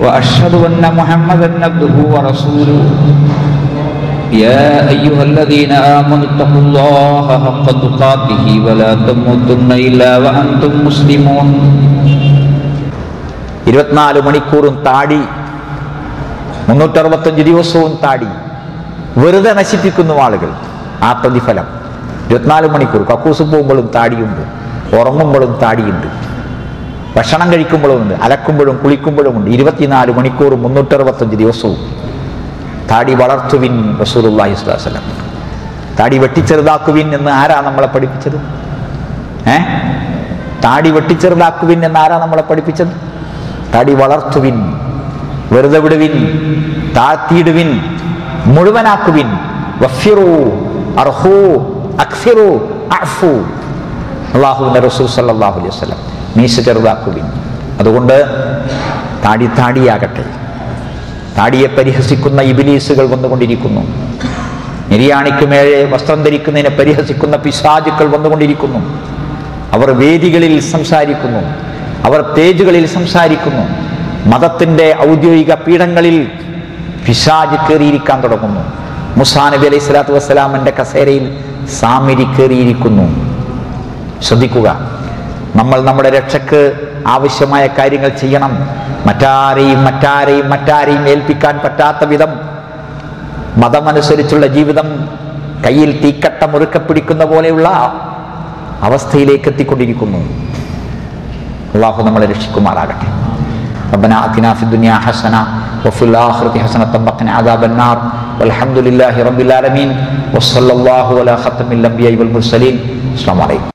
وأشهد أن محمدا عبده ورسوله يا أيها الذين آمنوا اتقوا الله حق تقاته ولا تموتن إلا وأنتم مسلمون ഇരുപത്തിനാല് മണിക്കൂറും താടി മുന്നൂറ്ററുപത്തഞ്ച് ദിവസവും താടി വെറുതെ നശിപ്പിക്കുന്നു ആളുകൾ ആ പ്രതിഫലം ഇരുപത്തിനാല് മണിക്കൂർ കക്കൂസ് പോകുമ്പോഴും താടിയുണ്ട് ഉറങ്ങുമ്പോഴും താടിയുണ്ട് ഭക്ഷണം കഴിക്കുമ്പോഴും ഉണ്ട് അലക്കുമ്പോഴും കുളിക്കുമ്പോഴും ഉണ്ട് ഇരുപത്തിനാല് മണിക്കൂറും മുന്നൂറ്ററുപത്തഞ്ച് ദിവസവും താടി വളർത്തുവിൻ റസൂലുള്ളാഹി സ്വലാസ്ലം താടി വെട്ടിച്ചെറുതാക്കുവിൻ എന്ന് ആരാ നമ്മളെ പഠിപ്പിച്ചത്? ഏ? താടി വെട്ടിച്ചെറുതാക്കുവിൻ എന്ന് ആരാ നമ്മളെ പഠിപ്പിച്ചത്? താടി വളർത്തുവിൻ വെറുതെ വിടുവിൻ താഴ്ത്തിയിടുവിൻ മുഴുവനാക്കുവിൻ. വഫിറു അർഹു അക്സിറു അഫു അള്ളാഹുവിന്റെ റസൂൽ സല്ലാഹു അലൈഹി വസല്ലം. മീശ ചെറുതാക്കുവിൻ അതുകൊണ്ട് താടി താടിയാകട്ടെ. താടിയെ പരിഹസിക്കുന്ന ഇബിലീസുകൾ വന്നുകൊണ്ടിരിക്കുന്നു. നിര്യാണിക്കുമേഴെ വസ്ത്രം ധരിക്കുന്നതിനെ പരിഹസിക്കുന്ന പിശാചുക്കൾ വന്നുകൊണ്ടിരിക്കുന്നു. അവർ വേദികളിൽ സംസാരിക്കുന്നു. അവർ പേജുകളിൽ സംസാരിക്കുന്നു. മതത്തിന്റെ ഔദ്യോഗിക പീഠങ്ങളിൽ പിശാജ് കയറിയിരിക്കാൻ തുടങ്ങുന്നു. മുസാ നബി അലൈഹി സ്വലാത്തു വസ്സലാമിന്റെ കസേരയിൽ സാമിരി കയറിയിരിക്കുന്നു. ശ്രദ്ധിക്കുക. നമ്മൾ നമ്മുടെ രക്ഷക്ക് ആവശ്യമായ കാര്യങ്ങൾ ചെയ്യണം മറ്റാരെയും മറ്റാരെയും മറ്റാരെയും ഏൽപ്പിക്കാൻ പറ്റാത്ത വിധം മതമനുസരിച്ചുള്ള ജീവിതം കയ്യിൽ തീക്കട്ട മുറുക്കെ പിടിക്കുന്ന പോലെയുള്ള അവസ്ഥയിലേക്ക് എത്തിക്കൊണ്ടിരിക്കുന്നു അള്ളാഹു നമ്മളെ രക്ഷിക്കുമാറാകട്ടെ ربنا آتنا في الدنيا حسنة وفي الآخرة حسنة وقنا عذاب النار والحمد لله رب العالمين وصلى الله على ختم الأنبياء والمرسلين السلام عليكم